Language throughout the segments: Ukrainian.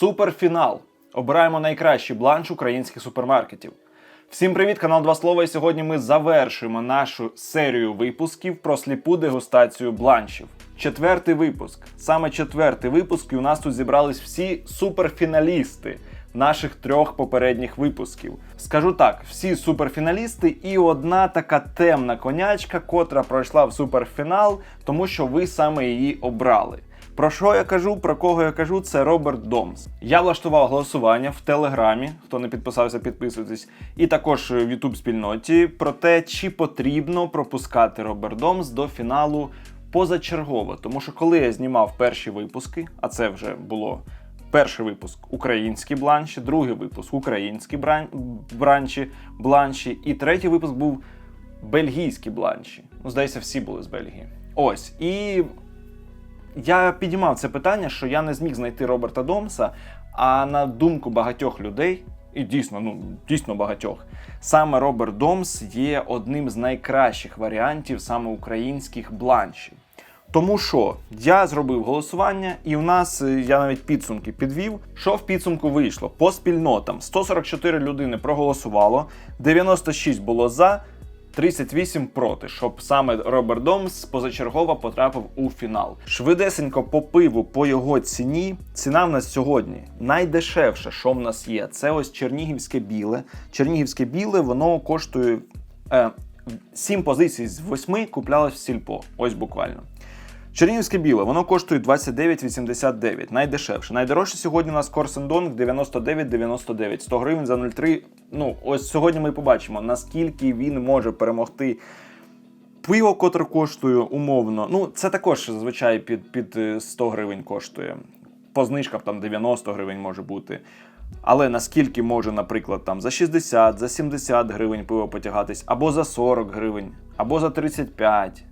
Суперфінал. Обираємо найкращий бланш українських супермаркетів. Всім привіт, канал Два Слова. І сьогодні ми завершуємо нашу серію випусків про сліпу дегустацію бланшів. Четвертий випуск. Саме четвертий випуск, і у нас тут зібрались всі суперфіналісти наших трьох попередніх випусків. Скажу так: всі суперфіналісти і одна така темна конячка, котра пройшла в суперфінал, тому що ви саме її обрали. Про що я кажу, про кого я кажу, це Роберт Домс. Я влаштував голосування в Телеграмі, хто не підписався, підписуйтесь, і також в Ютуб спільноті про те, чи потрібно пропускати Роберт Домс до фіналу позачергово. Тому що коли я знімав перші випуски, а це вже було перший випуск українські бланші, другий випуск українські бран... бранчі, бланші, і третій випуск був бельгійські бланші. Ну, здається, всі були з Бельгії. Ось. І я підіймав це питання, що я не зміг знайти Роберта Домса. А на думку багатьох людей, і дійсно, ну дійсно багатьох, саме Роберт Домс є одним з найкращих варіантів саме українських бланшів. Тому що я зробив голосування, і у нас е, я навіть підсумки підвів. Що в підсумку вийшло? По спільнотам 144 людини проголосувало, 96 було за. 38 проти, щоб саме Роберт Домс позачергово потрапив у фінал. Швидесенько по пиву, по його ціні. Ціна в нас сьогодні найдешевше, що в нас є. Це ось Чернігівське біле. Чернігівське біле, воно коштує е, Сім позицій з восьми куплялось в сільпо. Ось буквально. Чернігівське біле, воно коштує 29,89, найдешевше. Найдорожче сьогодні у нас Корсендонг 99,99, 100 гривень за 0,3. Ну, ось сьогодні ми побачимо, наскільки він може перемогти пиво, котре коштує умовно. Ну, це також зазвичай під, під 100 гривень коштує. По знижкам там 90 гривень може бути. Але наскільки може, наприклад, там за 60, за 70 гривень пиво потягатись, або за 40 гривень, або за 35.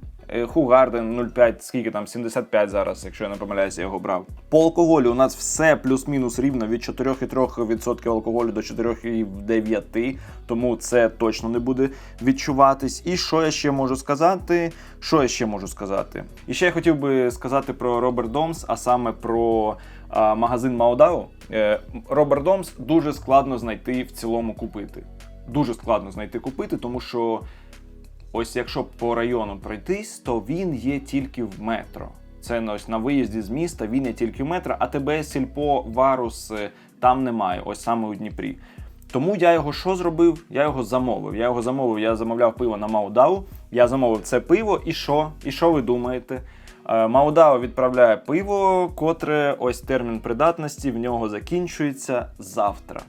Хугарден 0,5, скільки там 75 зараз, якщо я не помиляюся, я його брав. По алкоголю у нас все плюс-мінус рівно від 4,3% алкоголю до 4,9%, тому це точно не буде відчуватись. І що я ще можу сказати? Що я ще можу сказати? І ще я хотів би сказати про Роберт Домс, а саме про магазин Маудау. Е, Роберт Домс дуже складно знайти в цілому купити. Дуже складно знайти купити, тому що. Ось якщо по району пройтись, то він є тільки в метро. Це ось на виїзді з міста, він є тільки в метро, а тебе сільпо Варус е, там немає, ось саме у Дніпрі. Тому я його що зробив? Я його замовив. Я його замовив, я замовляв пиво на Маудау. Я замовив це пиво, і що? І що ви думаєте? Маудау відправляє пиво, котре ось термін придатності в нього закінчується завтра.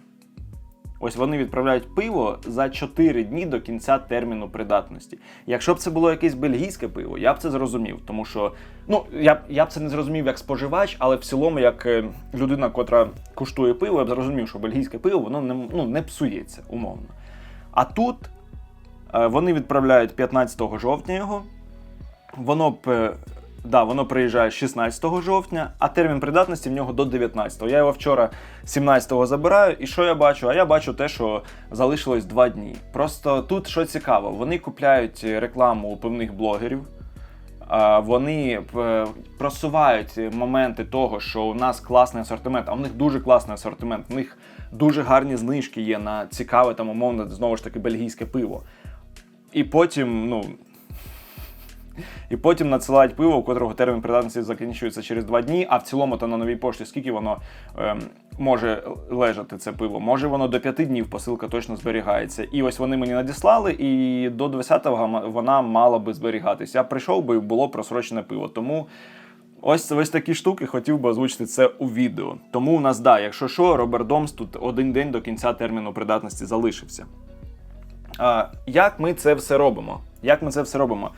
Ось вони відправляють пиво за 4 дні до кінця терміну придатності. Якщо б це було якесь бельгійське пиво, я б це зрозумів, тому що ну я я б це не зрозумів як споживач, але в цілому, як е, людина, котра куштує пиво, я б зрозумів, що бельгійське пиво воно не ну, не псується умовно. А тут е, вони відправляють 15 жовтня його, воно б. Е, Да, воно приїжджає 16 жовтня, а термін придатності в нього до 19-го. Я його вчора 17-го забираю, і що я бачу? А я бачу те, що залишилось 2 дні. Просто тут що цікаво, вони купляють рекламу у певних блогерів. Вони просувають моменти того, що у нас класний асортимент, а у них дуже класний асортимент. У них дуже гарні знижки є на цікаве там, умовно, знову ж таки, бельгійське пиво. І потім, ну, і потім надсилають пиво, у котрого термін придатності закінчується через два дні. А в цілому то на новій пошті скільки воно ем, може лежати це пиво? Може воно до п'яти днів посилка точно зберігається. І ось вони мені надіслали, і до 20-го вона мала би зберігатися. Я прийшов би і було просрочене пиво. Тому. Ось ось такі штуки хотів би озвучити це у відео. Тому у нас, да, якщо що, Роберт Домс тут один день до кінця терміну придатності залишився. А, Як ми це все робимо? Як ми це все робимо?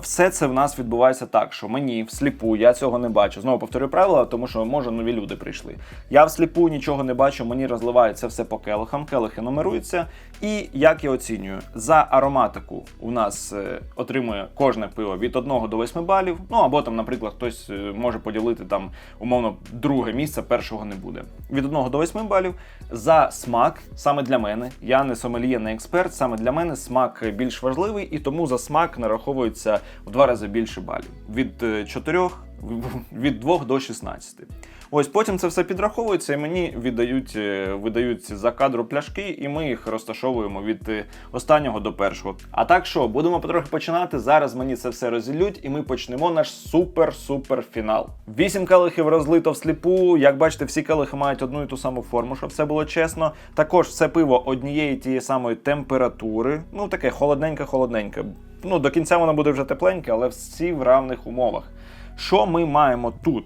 Все це в нас відбувається так, що мені всліпу, я цього не бачу. Знову повторюю правила, тому що може нові люди прийшли. Я всліпу нічого не бачу, мені розливається все по келихам, келихи нумеруються. І як я оцінюю, за ароматику у нас е, отримує кожне пиво від 1 до 8 балів. Ну або там, наприклад, хтось е, може поділити там умовно друге місце, першого не буде. Від 1 до 8 балів. За смак, саме для мене, я не сомельє, не експерт, саме для мене смак більш важливий, і тому за смак нараховується в два рази більше балів. Від 4 від 2 до 16. Ось потім це все підраховується, і мені віддають, е, видають за кадру пляшки, і ми їх розташовуємо від е, останнього до першого. А так що, будемо потрохи починати. Зараз мені це все розділють, і ми почнемо наш супер-супер фінал. Вісім келихів розлито всліпу. Як бачите, всі келихи мають одну і ту саму форму, щоб все було чесно. Також все пиво однієї тієї самої температури. Ну таке холодненьке-холодненьке. Ну, до кінця воно буде вже тепленьке, але всі в равних умовах. Що ми маємо тут?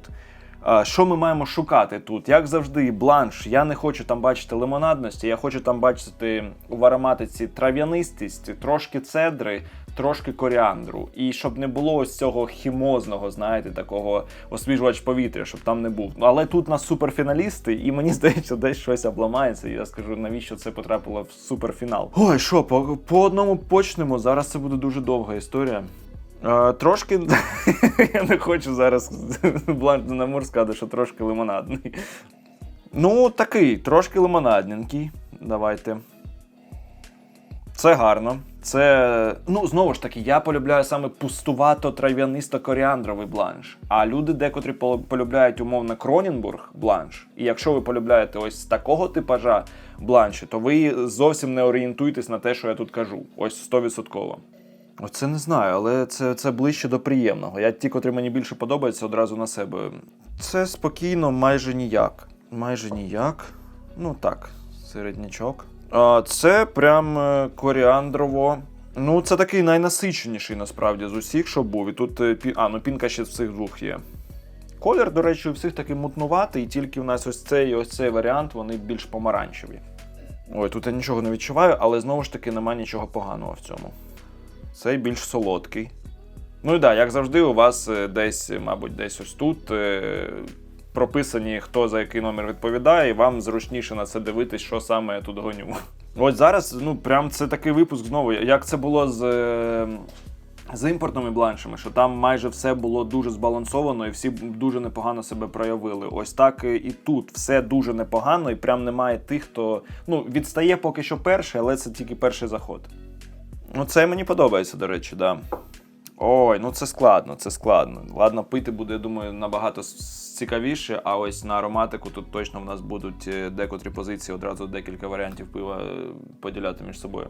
Що ми маємо шукати тут? Як завжди, бланш. Я не хочу там бачити лимонадності, я хочу там бачити в ароматиці трав'янистість, трошки цедри, трошки коріандру. І щоб не було ось цього хімозного, знаєте, такого освіжувач повітря, щоб там не був. Але тут нас суперфіналісти, і мені здається, десь щось обламається. І я скажу, навіщо це потрапило в суперфінал. Ой, що, по, по одному почнемо. Зараз це буде дуже довга історія. Трошки я не хочу зараз бланш Намур сказати, що трошки лимонадний. Ну, такий, трошки лимонадненький. Давайте. Це гарно. Це, ну, знову ж таки, я полюбляю саме пустувато трав'янисто коріандровий бланш. А люди декотрі пол- полюбляють умовно Кронінбург бланш. І якщо ви полюбляєте ось такого типажа бланші, то ви зовсім не орієнтуєтесь на те, що я тут кажу. Ось 100%. Оце не знаю, але це, це ближче до приємного. Я ті, котрі мені більше подобаються, одразу на себе. Це спокійно, майже ніяк. Майже ніяк. Ну так, середнячок. А це прям е, коріандрово. Ну, це такий найнасиченіший насправді з усіх, що був. І тут е. А, ну пінка ще з цих двох є. Колір, до речі, у всіх такий мутнуватий, і тільки в нас ось цей і ось цей варіант, вони більш помаранчеві. Ой, тут я нічого не відчуваю, але знову ж таки нема нічого поганого в цьому. Цей більш солодкий. Ну і так, як завжди, у вас е, десь, е, мабуть, десь ось тут е, прописані, хто за який номер відповідає, і вам зручніше на це дивитись, що саме я тут гоню. Ось зараз, ну, прям це такий випуск знову. Як це було з. з імпортними бланшами, що там майже все було дуже збалансовано і всі дуже непогано себе проявили. Ось так і тут все дуже непогано, і прям немає тих, хто ну відстає поки що перший, але це тільки перший заход. Ну, це мені подобається, до речі, да. Ой, ну це складно, це складно. Ладно, пити буде, я думаю, набагато цікавіше, а ось на ароматику тут точно в нас будуть е, декотрі позиції, одразу декілька варіантів пива е, поділяти між собою.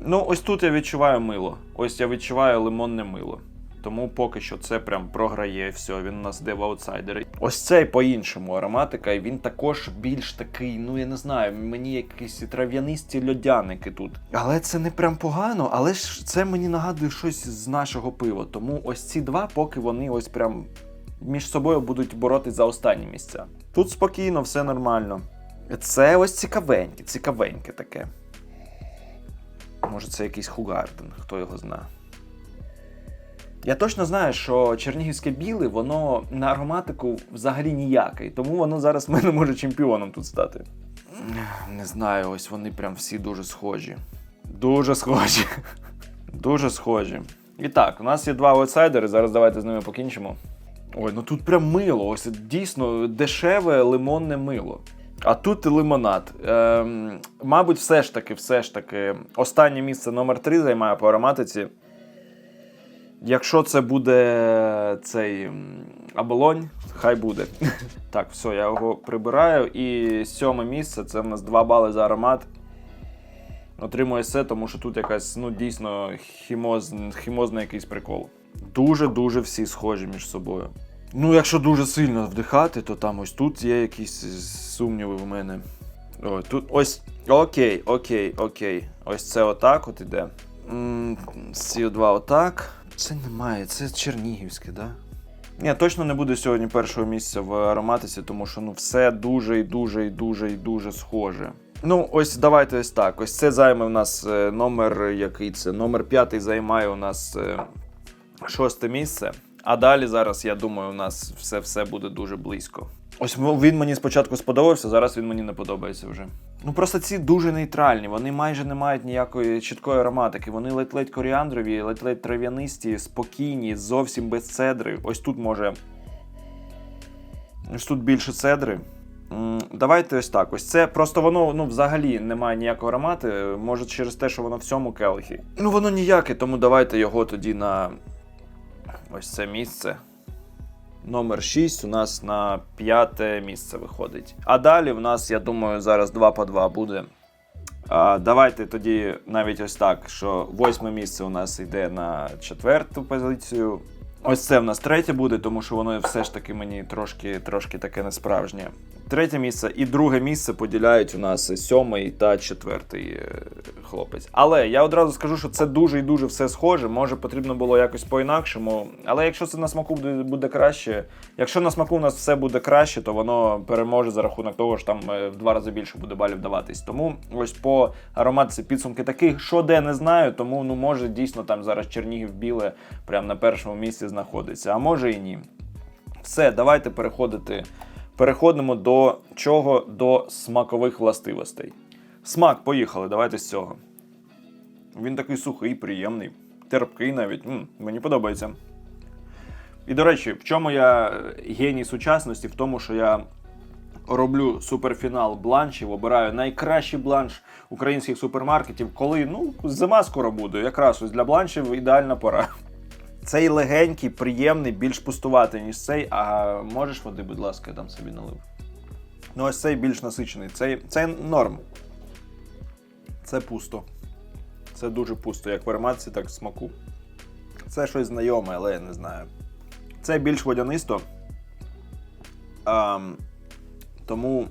Ну, ось тут я відчуваю мило. Ось я відчуваю лимонне мило. Тому поки що це прям програє все, він нас йде в аутсайдери. Ось цей по-іншому ароматика, і він також більш такий, ну я не знаю, мені якісь трав'янисті льодяники тут. Але це не прям погано, але ж це мені нагадує щось з нашого пива. Тому ось ці два, поки вони ось прям між собою будуть боротись за останні місця. Тут спокійно, все нормально. Це ось цікавеньке, цікавеньке таке. Може, це якийсь Хугарден, хто його знає. Я точно знаю, що чернігівське біле, воно на ароматику взагалі ніяке, тому воно зараз в мене може чемпіоном тут стати. Не знаю, ось вони прям всі дуже схожі. Дуже схожі. Дуже схожі. І так, у нас є два аутсайдери, зараз давайте з ними покінчимо. Ой, ну тут прям мило, ось дійсно дешеве лимонне мило. А тут і лимонад. Ем, мабуть, все ж таки, все ж таки, останнє місце номер 3 займає по ароматиці. Якщо це буде цей оболонь, хай буде. Так, все, я його прибираю. І сьоме місце це в нас 2 бали за аромат. Отримує все, тому що тут якась, ну, дійсно, хімоз, хімозний якийсь прикол. Дуже-дуже всі схожі між собою. Ну, якщо дуже сильно вдихати, то там ось тут є якісь сумніви в мене. О, тут ось. Окей, окей, окей. Ось це отак от іде. Ці два отак. Це немає, це чернігівське, да? Ні, точно не буде сьогодні першого місця в ароматиці, тому що ну все дуже і дуже і дуже і дуже схоже. Ну, ось давайте ось так. Ось це займе у нас е, номер, який це? Номер п'ятий займає у нас е, шосте місце. А далі зараз, я думаю, у нас все буде дуже близько. Ось він мені спочатку сподобався, зараз він мені не подобається вже. Ну просто ці дуже нейтральні, вони майже не мають ніякої чіткої ароматики. Вони ледь-ледь коріандрові, ледь-ледь трав'янисті, спокійні, зовсім без цедри. Ось тут може. Ось тут більше цедри. Давайте ось так. Ось це просто воно ну, взагалі не має ніякої аромати. Може через те, що воно в цьому келихі. Ну воно ніяке, тому давайте його тоді на ось це місце. Номер 6 у нас на п'яте місце виходить. А далі в нас, я думаю, зараз 2 по 2 буде. А, давайте тоді навіть ось так, що восьме місце у нас йде на четверту позицію. Ось це в нас третє буде, тому що воно все ж таки мені трошки, трошки таке несправжнє. Третє місце і друге місце поділяють у нас сьомий та четвертий е, хлопець. Але я одразу скажу, що це дуже і дуже все схоже. Може потрібно було якось по-інакшому. Але якщо це на смаку буде, краще, якщо на смаку у нас все буде краще, то воно переможе за рахунок того, що там е, в два рази більше буде балів даватись. Тому ось по ароматиці підсумки такі, що де не знаю, тому ну може дійсно там зараз Чернігів біле прямо на першому місці знаходиться, а може і ні. Все, давайте переходити. Переходимо до чого? До смакових властивостей. Смак, поїхали, давайте з цього. Він такий сухий, приємний, терпкий навіть. М, мені подобається. І до речі, в чому я геній сучасності? В тому, що я роблю суперфінал бланшів, обираю найкращий бланш українських супермаркетів, коли ну, зима скоро буде. Якраз ось для бланшів ідеальна пора. Цей легенький, приємний, більш пустуватий, ніж цей. А можеш води, будь ласка, я там собі налив. Ну, ось цей більш насичений. Цей, цей норм. Це пусто. Це дуже пусто, як в ароматці, так і смаку. Це щось знайоме, але я не знаю. Це більш водянисто. А, тому.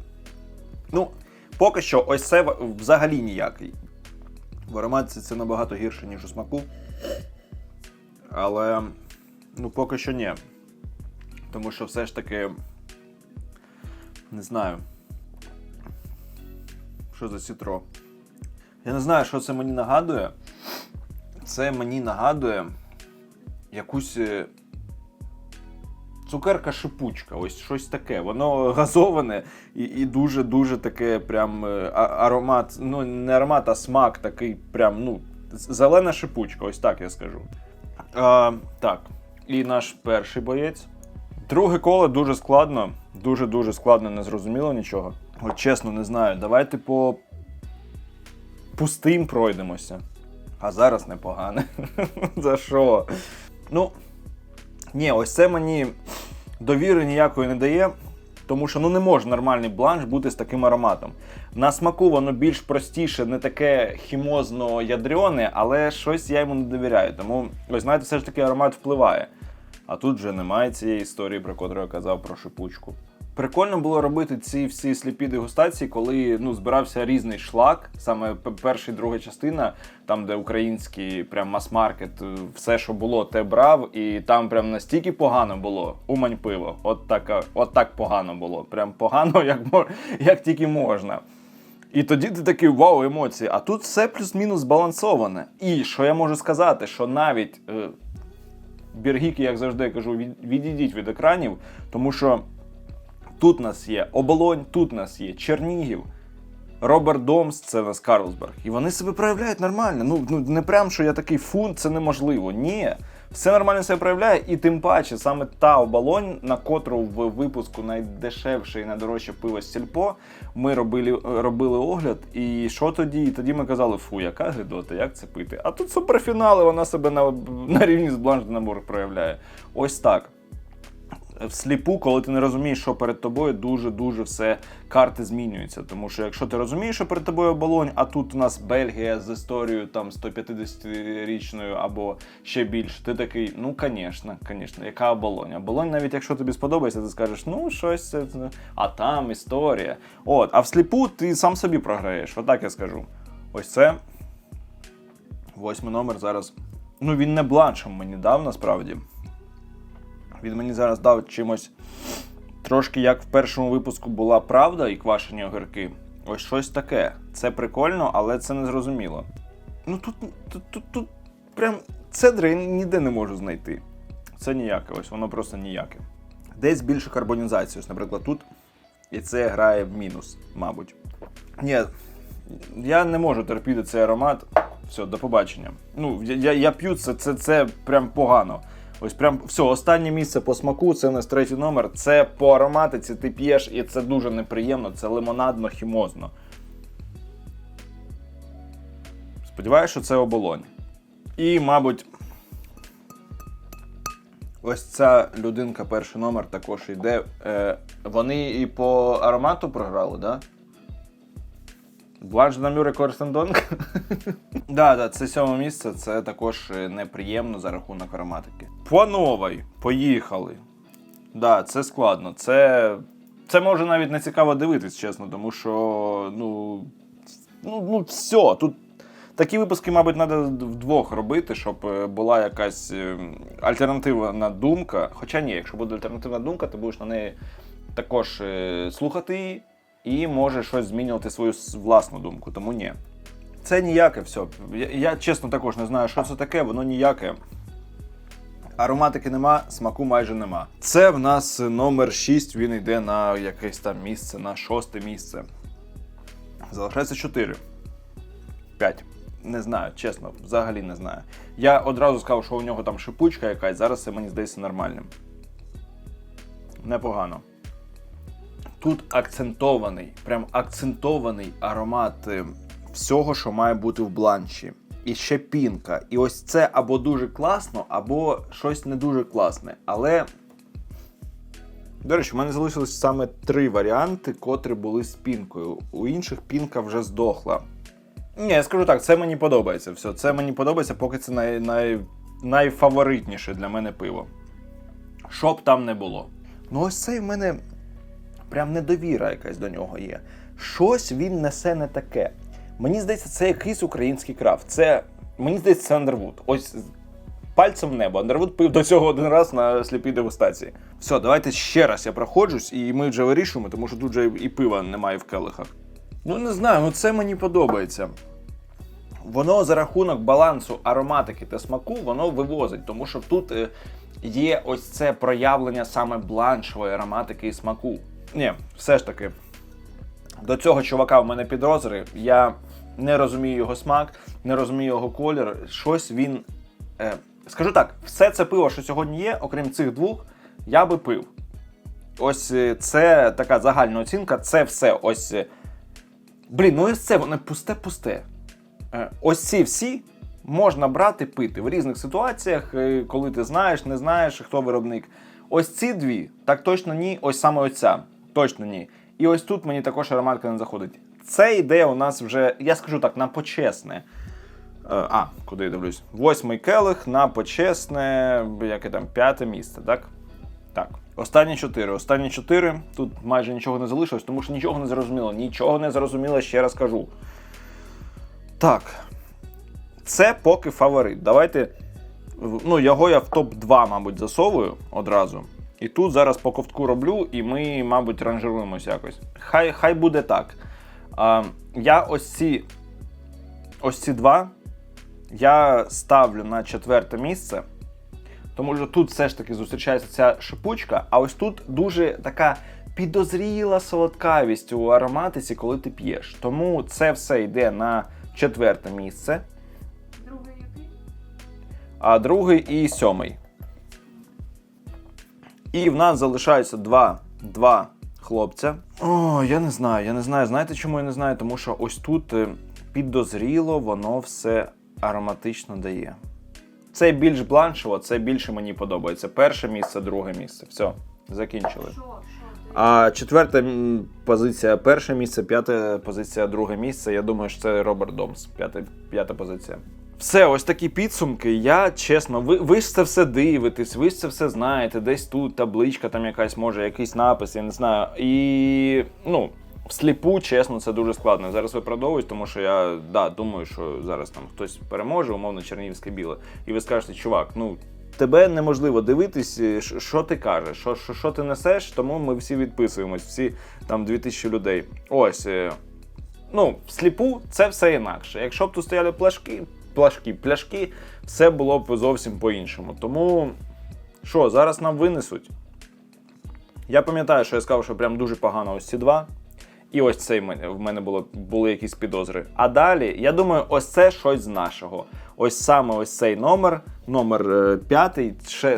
Ну, поки що, ось це взагалі ніякий. В ароматці це набагато гірше, ніж у смаку. Але ну поки що ні. Тому що все ж таки. Не знаю. Що за сітро? Я не знаю, що це мені нагадує. Це мені нагадує якусь е, цукерка шипучка, ось щось таке. Воно газоване і, і дуже-дуже таке прям е, аромат, ну не аромат, а смак такий прям, ну, зелена шипучка, ось так я скажу. А, так, і наш перший боєць. Друге коло дуже складно, дуже-дуже складно, не зрозуміло нічого. От чесно, не знаю. Давайте по пустим пройдемося. А зараз непогане. За що? Ну, ні, ось це мені довіри ніякої не дає. Тому що ну не може нормальний бланш бути з таким ароматом. На смаку воно більш простіше, не таке хімозно ядрене, але щось я йому не довіряю. Тому, ось знаєте, все ж таки аромат впливає. А тут вже немає цієї історії, про котру я казав про шипучку. Прикольно було робити ці всі сліпі дегустації, коли ну збирався різний шлак, саме перша і друга частина, там де український прям мас-маркет, е, все, що було, те брав, і там прям настільки погано було. Умань пиво. От така, от так погано було. Прям погано, як як тільки можна. І тоді ти такий вау, емоції. А тут все плюс-мінус збалансоване. І що я можу сказати, що навіть е, біргіки, як завжди кажу, від- відійдіть від екранів, тому що тут у нас є оболонь, тут у нас є Чернігів. Роберт Домс, це нас Карлсберг. І вони себе проявляють нормально. Ну, ну не прям, що я такий фунт, це неможливо. Ні. Все нормально себе проявляє, і тим паче саме та оболонь, на котру в випуску найдешевше і найдорожче пиво сільпо, ми робили, робили огляд. І що тоді? І тоді ми казали, фу, яка гидота, як це пити? А тут суперфінали, вона себе на, на рівні з бланш набор проявляє. Ось так всліпу, коли ти не розумієш, що перед тобою, дуже-дуже все карти змінюються. Тому що якщо ти розумієш, що перед тобою оболонь, а тут у нас Бельгія з історією там 150-річною або ще більше, ти такий, ну звісно, звісно, яка оболонь? Оболонь, навіть якщо тобі сподобається, ти скажеш, ну щось, це, а там історія. От, а всліпу ти сам собі програєш. Отак я скажу. Ось це. Восьмий номер зараз. Ну, він не бланшем мені дав насправді. Він мені зараз дав чимось трошки як в першому випуску була правда і квашені огірки. Ось щось таке. Це прикольно, але це не зрозуміло. Ну тут, тут, тут, тут прям цедри я ніде не можу знайти. Це ніяке, ось воно просто ніяке. Десь більше карбонізації. Ось, наприклад, тут. І це грає в мінус, мабуть. Ні, я не можу терпіти цей аромат. Все, до побачення. Ну, я, я, я п'ю це, це, це прям погано. Ось прям все, останнє місце по смаку, це нас третій номер. Це по ароматиці ти п'єш, і це дуже неприємно, це лимонадно хімозно. Сподіваюсь, що це оболонь. І, мабуть, Ось ця людинка, перший номер також йде. Е, вони і по аромату програли, да? Бланш Намюр і Корсендонг? Да, це сьоме місце, це також е, неприємно за рахунок ароматики. По поїхали. Да, це складно. Це, це може навіть не цікаво дивитись, чесно, тому що, ну, ну, ну все, тут такі випуски, мабуть, треба вдвох робити, щоб е, була якась е, альтернативна думка. Хоча ні, якщо буде альтернативна думка, ти будеш на неї також е, слухати її і може щось змінювати свою власну думку. Тому ні. Це ніяке все. Я, я чесно також не знаю, що це таке, воно ніяке. Ароматики нема, смаку майже нема. Це в нас номер 6, він йде на якесь там місце, на шосте місце. Залишається 4. 5. Не знаю, чесно, взагалі не знаю. Я одразу сказав, що у нього там шипучка якась, зараз це мені здається нормальним. Непогано. Тут акцентований, прям акцентований аромат е, всього, що має бути в бланші. І ще пінка. І ось це або дуже класно, або щось не дуже класне. Але. До речі, в мене залишилось саме три варіанти, котрі були з пінкою. У інших пінка вже здохла. Ні, я скажу так, це мені подобається. Все, це мені подобається, поки це най, най, найфаворитніше для мене пиво. Що б там не було. Ну, ось цей в мене прям недовіра якась до нього є. Щось він несе не таке. Мені здається, це якийсь український крафт. Це, мені здається, це Андервуд. Ось пальцем в небо. Андервуд пив до цього один раз на сліпій дегустації. Все, давайте ще раз я проходжусь, і ми вже вирішуємо, тому що тут вже і пива немає в келихах. Ну не знаю, ну це мені подобається. Воно за рахунок балансу ароматики та смаку воно вивозить, тому що тут е, є ось це проявлення саме бланшової ароматики і смаку. Ні, все ж таки, до цього чувака в мене підозри. Я не розумію його смак, не розумію його колір. Щось він. Е, скажу так, все це пиво, що сьогодні є, окрім цих двох, я би пив. Ось е, це така загальна оцінка, це все. Ось. е, Блін, ну ось це воно пусте-пусте. Е, Ось ці всі можна брати пити в різних ситуаціях, коли ти знаєш, не знаєш, хто виробник. Ось ці дві, так точно ні, ось саме оця. Точно ні. І ось тут мені також ароматка не заходить. Це йде у нас вже, я скажу так, на почесне. Е, А, куди я дивлюсь? Восьмий келих на почесне, яке там, п'яте місце, так? Так. Останні чотири. Останні чотири. Тут майже нічого не залишилось, тому що нічого не зрозуміло. Нічого не зрозуміло, ще раз кажу. Так. Це поки фаворит. Давайте. Ну, його я в топ-2, мабуть, засовую одразу. І тут зараз по ковтку роблю, і ми, мабуть, ранжируємось якось. Хай, хай буде так. А, я ось ці. Ось ці два. Я ставлю на четверте місце. Тому що тут все ж таки зустрічається ця шипучка, а ось тут дуже така підозріла солодкавість у ароматиці, коли ти п'єш. Тому це все йде на четверте місце, Другий який? а другий і сьомий. І в нас залишаються два, два хлопця. О, я не знаю, я не знаю. Знаєте, чому я не знаю? Тому що ось тут е, підозріло воно все ароматично дає. Це більш бланшево, це більше мені подобається. Перше місце, друге місце. Все, закінчили. А четверта позиція перше місце, п'ята позиція друге місце. Я думаю, що це Роберт Домс. П'ята, п'ята позиція. Все, ось такі підсумки. Я чесно, ви, ви ж це все дивитесь, ви ж це все знаєте. Десь тут табличка, там якась може, якийсь напис, я не знаю. І ну, всліпу, чесно, це дуже складно. Зараз виправдовуюсь, тому що я да, думаю, що зараз там хтось переможе, умовно Чернігівське біле. І ви скажете, чувак, ну. Тебе неможливо дивитись, е, що- ти кажеш, що, що, що ти несеш, тому ми всі відписуємось, всі там 2000 людей. Ось. е, Ну, всліпу це все інакше. Якщо б тут стояли пляшки, пляшки, пляшки, все було б зовсім по-іншому. Тому що, зараз нам винесуть. Я пам'ятаю, що я сказав, що прям дуже погано ось ці два. І ось цей в мене- було, були якісь підозри. А далі, я думаю, ось це щось з нашого. Ось саме ось цей номер, номер е, п'ятий,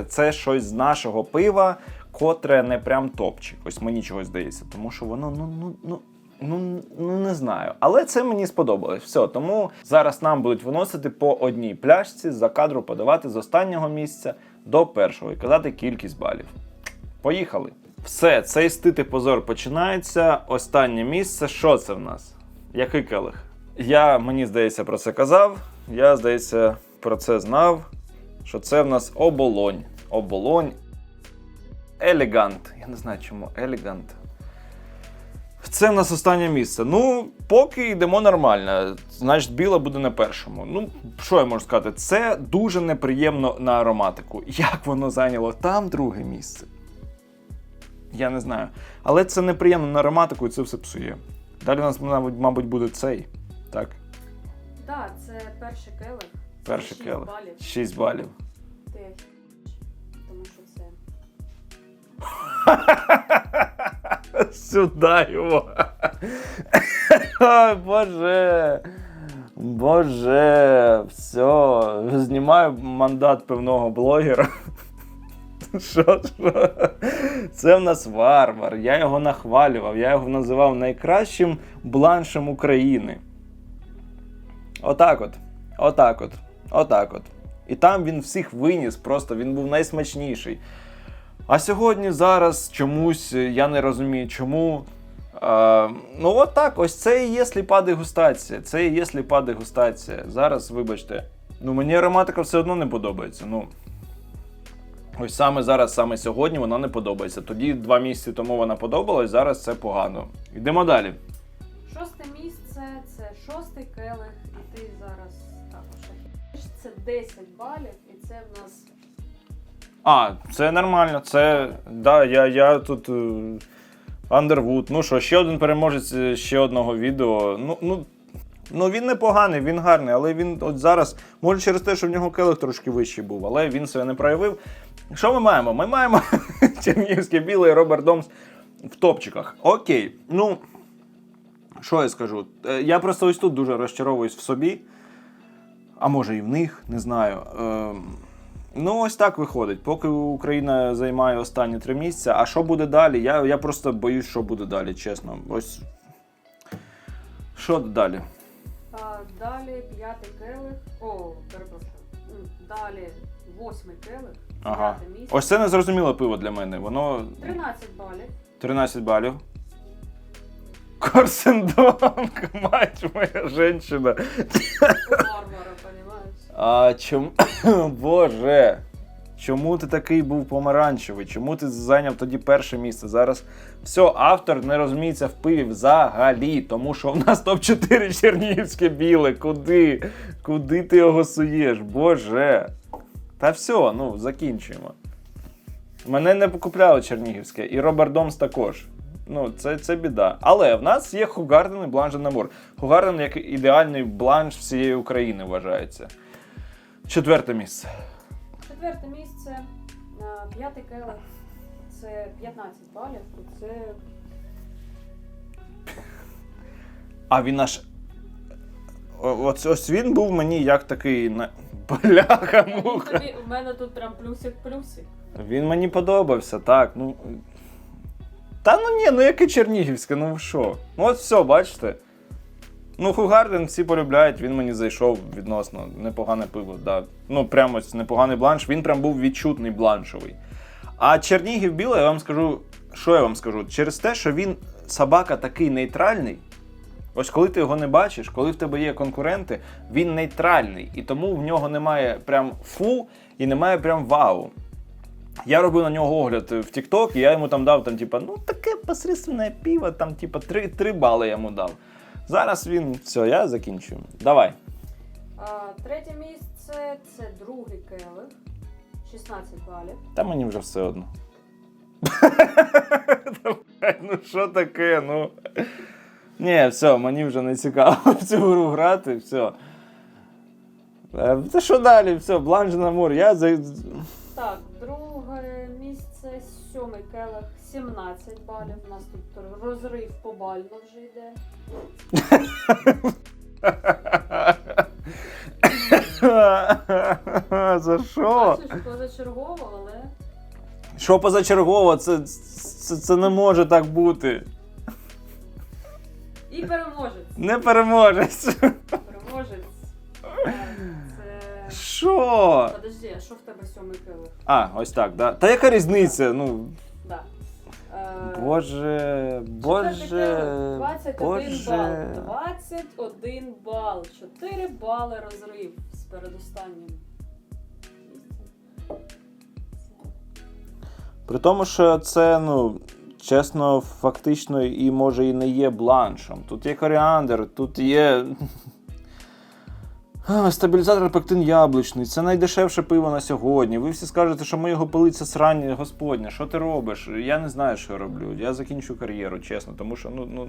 це щось з нашого пива, котре не прям топчик. Ось мені чогось здається, тому що воно, ну, ну, ну. Ну, ну не знаю, але це мені сподобалось. Все, тому зараз нам будуть виносити по одній пляшці за кадру подавати з останнього місця до першого і казати кількість балів. Поїхали. Все, цей стити позор починається. Останнє місце. Що це в нас? Який келих? Я, мені здається, про це казав. Я, здається, про це знав. Що це в нас оболонь. Оболонь. Елегант. Я не знаю, чому елегант. Це в нас останнє місце. Ну, поки йдемо нормально. Значить, біла буде на першому. Ну, що я можу сказати? Це дуже неприємно на ароматику. Як воно зайняло там друге місце? Я не знаю. Але це неприємно на ароматику і це все псує. Далі у нас, мабуть, буде цей. Так? Так, це перший келих. Перший Шість келих. балів. 6 балів. Ти тому що це. Сюди його. Ой, Боже. Боже. Все. Знімаю мандат певного блогера. Що, що? Це в нас варвар. Я його нахвалював, я його називав найкращим бланшем України. Отак от. Отак от. Отак от. І там він всіх виніс, просто він був найсмачніший. А сьогодні зараз чомусь е, я не розумію, чому. А, ну, от так, ось це і є сліпа дегустація. Це і є сліпа дегустація. Зараз, вибачте, ну мені ароматика все одно не подобається. Ну, ось саме зараз, саме сьогодні вона не подобається. Тоді два місяці тому вона подобалась, зараз це погано. Йдемо далі. Шосте місце це шостий келих, і ти зараз також. Це 10 балів, і це в нас А, це нормально. Це. Да, я, я тут. Андервуд. Ну що, ще один переможець е, ще одного відео. Ну, ну, ну він непоганий, він гарний, але він от зараз, може через те, що в нього келих трошки вищий був, але він себе не проявив. Що ми маємо? Ми маємо Чернігівське біле і Роберт Домс в топчиках. Окей. Ну, що я скажу? Е, Я просто ось тут дуже розчаровуюсь в собі. А може і в них, не знаю. Ем, Ну, ось так виходить. Поки Україна займає останні три місця. А що буде далі? Я, я просто боюсь, що буде далі, чесно. Ось. Що далі? а, далі п'ятий келих. О, перепрошую. Далі восьмий келих. Ага. Місце. Ось це незрозуміле пиво для мене. Воно 13 балів. 13 балів. Корсендонг, мать моя женщина. Варвара? А чому. Боже. Чому ти такий був помаранчевий? Чому ти зайняв тоді перше місце? Зараз все, автор не розуміється в пиві взагалі, тому що в нас топ-4 чернігівське біле. Куди? Куди ти його суєш? Боже. Та все, ну, закінчуємо. Мене не покупляли чернігівське, і Роберт Домс також. Ну, це, це біда. Але в нас є Хугарден і Бланш Намур. Хугарден як ідеальний бланш всієї України вважається. Четверте місце. Четверте місце. П'ятий келих. Це 15 балів. І це А він аж. Ось, ось він був мені як такий. на- Бляха муха. тобі- У мене тут прям плюсик-плюсик. Він мені подобався, так. Ну. Та ну ні, ну яке Чернігівське, ну ви що? Ну от все, бачите. Ну, Хугарден всі полюбляють, він мені зайшов відносно непогане пиво. Да. Ну, прямо ось непоганий бланш, він прям був відчутний бланшовий. А Чернігів біле, я вам скажу, що я вам скажу? Через те, що він собака такий нейтральний. Ось коли ти його не бачиш, коли в тебе є конкуренти, він нейтральний. І тому в нього немає прям фу і немає прям вау. Я робив на нього огляд в TikTok, і я йому там дав там, типа, ну таке посередственне пиво, там, типа, 3, 3 бали я йому дав. Зараз він. Все, я закінчую. Давай. А, Третє місце це другий келих. 16 балів. Та мені вже все одно. Давай, ну що таке? Ну. Ні, все, мені вже не цікаво в цю гру грати, все. Та що далі? Все, бланш на мур. Я за. Так, друге місце, сьомий келих, 17 балів. У нас тут розрив побально вже йде. За що? Бачиш, позачергово, але Що позачергово? Це, це, це не може так бути. і переможець. Не переможець. Переможець. Це що? Подожди, а що в тебе сьомий келих? А, ось так, да. Та яка різниця? Ну, боже, боже, 21 боже. бал. 21 бал. 4 бали розрив з передостаннім. При тому, що це, ну, чесно, фактично і може і не є бланшем. Тут є коріандр, тут є. Стабілізатор пектин яблучний, це найдешевше пиво на сьогодні. Ви всі скажете, що ми його пили це срання господня. Що ти робиш? Я не знаю, що я роблю. Я закінчу кар'єру, чесно, тому що, ну. ну...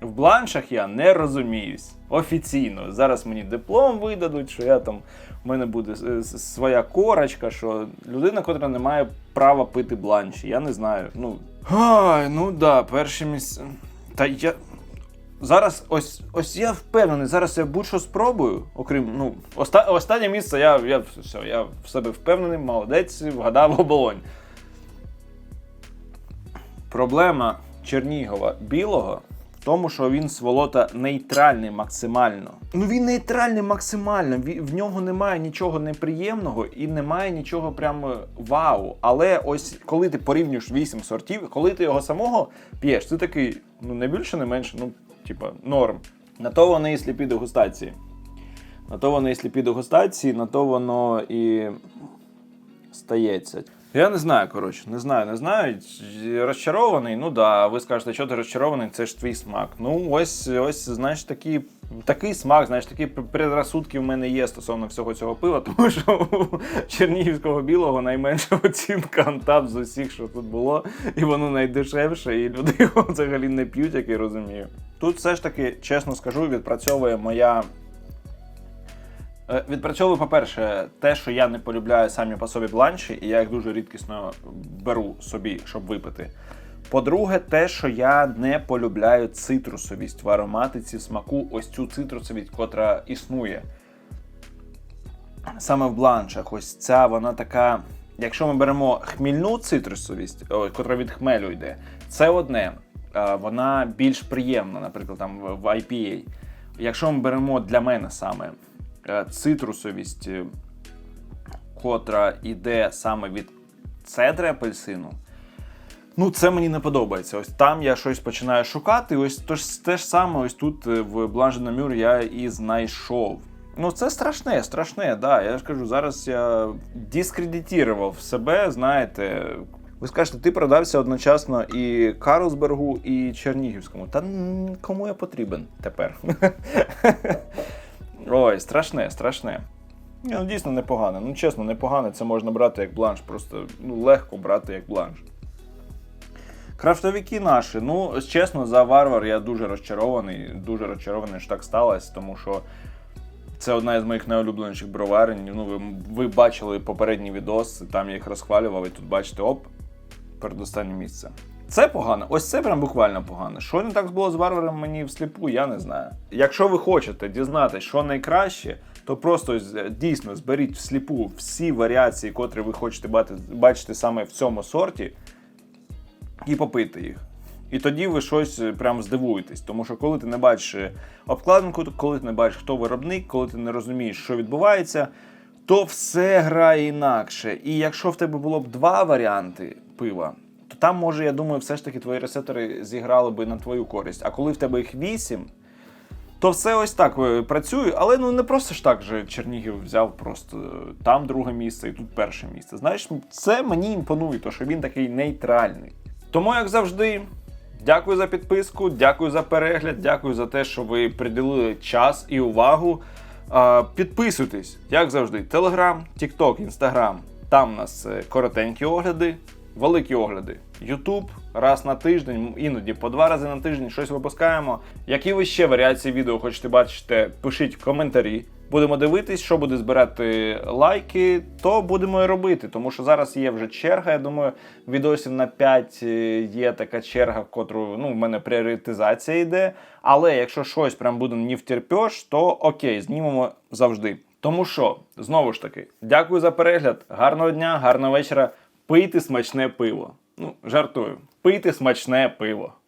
В бланшах я не розуміюсь. Офіційно. Зараз мені диплом видадуть, що я там у мене буде своя корочка, що людина, котра не має права пити бланші. Я не знаю. Ну. Ай, ну да, перші місця. Та я. Зараз ось ось я впевнений, зараз я будь-що спробую, окрім ну, оста, останнє місце я, я все, я в себе впевнений, молодець, вгадав оболонь. Проблема Чернігова білого в тому, що він сволота нейтральний максимально. Ну він нейтральний максимально. В нього немає нічого неприємного і немає нічого прямо вау. Але ось коли ти порівнюєш 8 сортів, коли ти його самого п'єш, ти такий, ну не більше, не менше, ну, типа, норм. На то вони і сліпі дегустації. На то вони і сліпі дегустації, на то воно і стається. Я не знаю, коротше, не знаю, не знаю. Розчарований, ну да. Ви скажете, що ти розчарований, це ж твій смак. Ну, ось, ось, знаєш, такі, такий смак, знаєш, такі предразсудки в мене є стосовно всього цього пива, тому що у чернігівського білого найменша оцінка антап з усіх, що тут було, і воно найдешевше, і люди його взагалі не п'ють, як я розумію. Тут все ж таки, чесно скажу, відпрацьовує моя Е, Відпрацьовую, по-перше, те, що я не полюбляю самі по собі бланші, і я їх дуже рідкісно беру собі, щоб випити. По-друге, те, що я не полюбляю цитрусовість в ароматиці смаку, ось цю цитрусовість, котра існує. Саме в бланшах, ось ця вона така. Якщо ми беремо хмільну цитрусовість, котра від хмелю йде, це одне. Вона більш приємна, наприклад, там в IPA. Якщо ми беремо для мене саме е, цитрусовість, котра йде саме від цедри апельсину, ну це мені не подобається. Ось там я щось починаю шукати. Ось то ж те ж саме, ось тут е, в Бланже Мюр я і знайшов. Ну, це страшне, страшне, да. Я ж кажу, зараз я дискредитував себе, знаєте. Ви скажете, ти продався одночасно і Карлсбергу, і Чернігівському. Та кому я потрібен тепер? Ой, страшне, страшне. Ну дійсно непогане. Ну, чесно, непогане. Це можна брати як бланш. Просто ну, легко брати як бланш. Крафтовики наші. Ну, чесно, за варвар я дуже розчарований. Дуже розчарований, що так сталося, тому що це одна із моїх найулюбленіших броварень. Ну, ви, ви бачили попередній відос, там я їх розхвалював, і тут бачите, оп, передостаннє місце. Це погано, ось це прям буквально погано. Що не так було з варваром мені всліпу, я не знаю. Якщо ви хочете дізнатися, що найкраще, то просто дійсно зберіть всліпу всі варіації, котрі ви хочете бачити саме в цьому сорті, і попити їх. І тоді ви щось е, прям здивуєтесь. Тому що коли ти не бачиш е, обкладинку, коли ти не бачиш, хто виробник, коли ти не розумієш, що відбувається, то все грає інакше. І якщо в тебе було б два варіанти пива, то там, може, я думаю, все ж таки твої рецептори зіграли би на твою користь. А коли в тебе їх вісім, то все ось так е, працює, але ну не просто ж так же Чернігів взяв просто там друге місце і тут перше місце. Знаєш, це мені імпонує, то що він такий нейтральний. Тому, як завжди, дякую за підписку, дякую за перегляд, дякую за те, що ви приділили час і увагу. Підписуйтесь, як завжди, Телеграм, Тікток, Інстаграм. Там у нас е, коротенькі огляди, великі огляди. Ютуб раз на тиждень, іноді по два рази на тиждень щось випускаємо. Які ви ще варіації відео хочете бачити, пишіть в коментарі. Будемо дивитись, що буде збирати лайки, то будемо і робити. Тому що зараз є вже черга. Я думаю, відосів на 5 є така черга, в котру ну, в мене пріоритизація йде. Але якщо щось прям буде не втерпеш, то окей, знімемо завжди. Тому що, знову ж таки, дякую за перегляд. Гарного дня, гарного вечора. Пийте смачне пиво. Ну, жартую. Пийте смачне пиво.